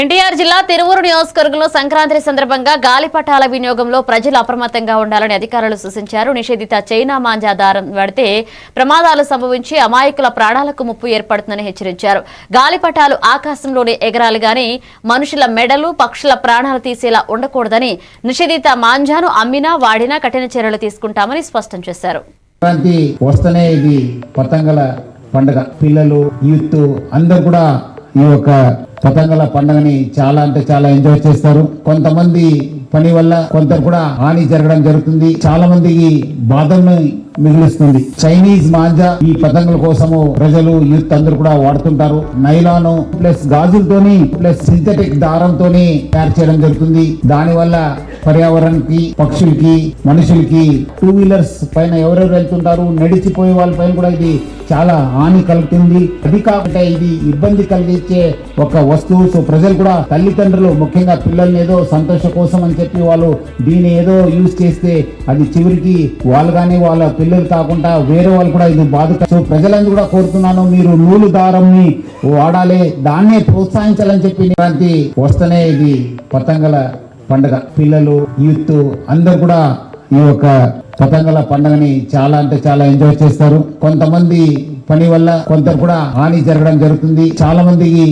ఎన్టీఆర్ జిల్లా తిరువురు నియోజకవర్గంలో సంక్రాంతి సందర్భంగా గాలిపటాల వినియోగంలో ప్రజలు అప్రమత్తంగా ఉండాలని అధికారులు సూచించారు. నిషేధిత చైనా మాంజా దారం పడితే ప్రమాదాలు సంభవించి అమాయకుల ప్రాణాలకు ముప్పు ఏర్పడుతుందని హెచ్చరించారు. గాలిపటాలు ఆకాశంలోనే ఎగరాలి గాని మనుషుల మెడలు పక్షుల ప్రాణాలు తీసేలా ఉండకూడదని నిషేధిత మాంజాను అమ్మినా వాడినా కఠిన చర్యలు తీసుకుంటామని స్పష్టం చేశారు. పండుగ. పిల్లలు యూత్ అందరు కూడా ఈ యొక్క పతంగుల పండుగని చాలా అంటే చాలా ఎంజాయ్ చేస్తారు. కొంతమంది పని వల్ల కొంత కూడా హాని జరగడం జరుగుతుంది. చాలా మందికి బాధను మిగులుస్తుంది. చైనీస్ మాంజా ఈ పతంగుల కోసము ప్రజలు యూత్ అందరూ కూడా వాడుతుంటారు. నైలాను ప్లస్ గాజులతోని ప్లస్ సింథటిక్ దారంతోని తయారు చేయడం జరుగుతుంది. దాని వల్ల పర్యావరణానికి పక్షులకి మనుషులకి టూ వీలర్స్ పైన ఎవరెవరు వెళ్తుంటారు నడిచిపోయే వాళ్ళ పైన కూడా ఇది చాలా హాని కలుగుతుంది. అది కాకుండా ఇది ఇబ్బంది కలిగించే ఒక వస్తువు. సో ప్రజలు కూడా తల్లిదండ్రులు ముఖ్యంగా పిల్లల్ని ఏదో సంతోషం కోసం అని చెప్పి వాళ్ళు దీన్ని ఏదో యూజ్ చేస్తే అది చివరికి వాళ్ళు కానీ వాళ్ళ పిల్లలు కాకుండా వేరే వాళ్ళు కూడా ఇది బాధ సో ప్రజలందరూ కూడా కోరుతున్నాను మీరు నూలు దారంని వాడాలి దాన్నే ప్రోత్సహించాలని చెప్పి ఇలాంటి వస్తేనే ఇది పతంగల పండుగ. పిల్లలు యూత్ అందరు కూడా ఈ యొక్క పతంగల పండుగని చాలా అంటే చాలా ఎంజాయ్ చేస్తారు. కొంతమంది పని వల్ల కొంత కూడా హాని జరగడం జరుగుతుంది. చాలా మందికి